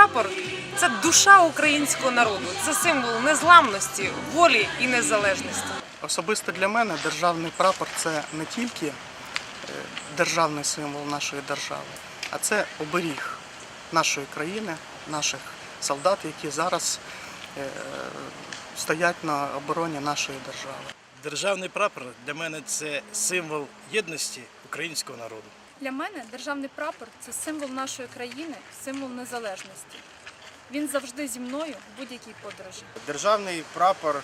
прапор це душа українського народу, це символ незламності, волі і незалежності. Особисто для мене державний прапор це не тільки е, державний символ нашої держави, а це оберіг нашої країни, наших солдат, які зараз е, стоять на обороні нашої держави. Державний прапор для мене це символ єдності українського народу. Для мене державний прапор це символ нашої країни, символ незалежності. Він завжди зі мною в будь-якій подорожі. Державний прапор, е,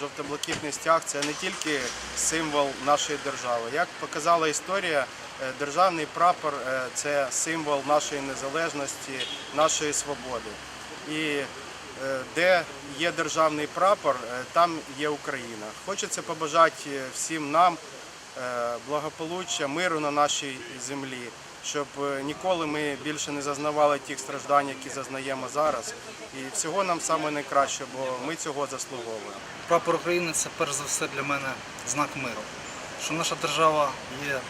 жовто-блакитний стяг це не тільки символ нашої держави. Як показала історія, е, державний прапор е, це символ нашої незалежності, нашої свободи. І де є державний прапор, там є Україна. Хочеться побажати всім нам благополуччя, миру на нашій землі, щоб е, ніколи ми більше не зазнавали тих страждань, які зазнаємо зараз. І всього нам саме найкраще, бо ми цього заслуговуємо. Прапор України це перш за все для мене знак миру. Що наша держава є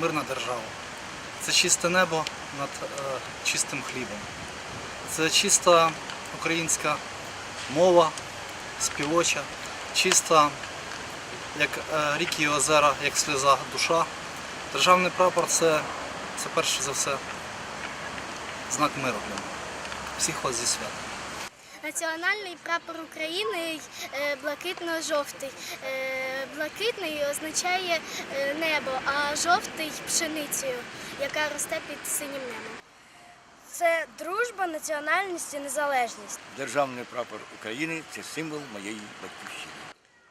мирна держава. Це чисте небо над е, чистим хлібом. Це чиста українська мова, співоча, чиста, як е, ріки і озера, як сльоза душа. Державний прапор це, це перш за все знак миру для мене. Всіх вас зі святом. Національний прапор України е, блакитно-жовтий. Е, Блакитний означає небо, а жовтий пшеницею, яка росте під синім небом. Це дружба, національність і незалежність. Державний прапор України це символ моєї батьківщини.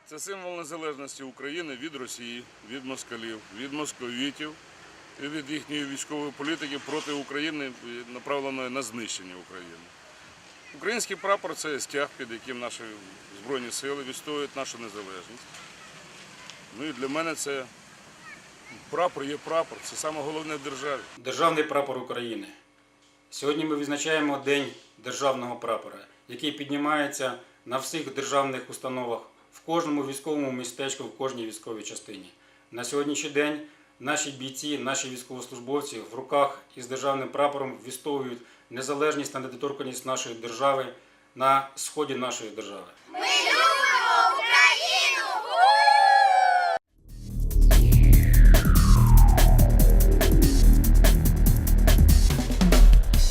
Це символ незалежності України від Росії, від москалів, від московітів і від їхньої військової політики проти України, направленої на знищення України. Український прапор це стяг, під яким наші Збройні сили відстоюють нашу незалежність. Ну і для мене це прапор є прапор, це саме головне в державі. Державний прапор України. Сьогодні ми відзначаємо День державного прапора, який піднімається на всіх державних установах, в кожному військовому містечку, в кожній військовій частині. На сьогоднішній день наші бійці, наші військовослужбовці в руках із державним прапором відстоюють незалежність та недоторканість нашої держави на сході нашої держави.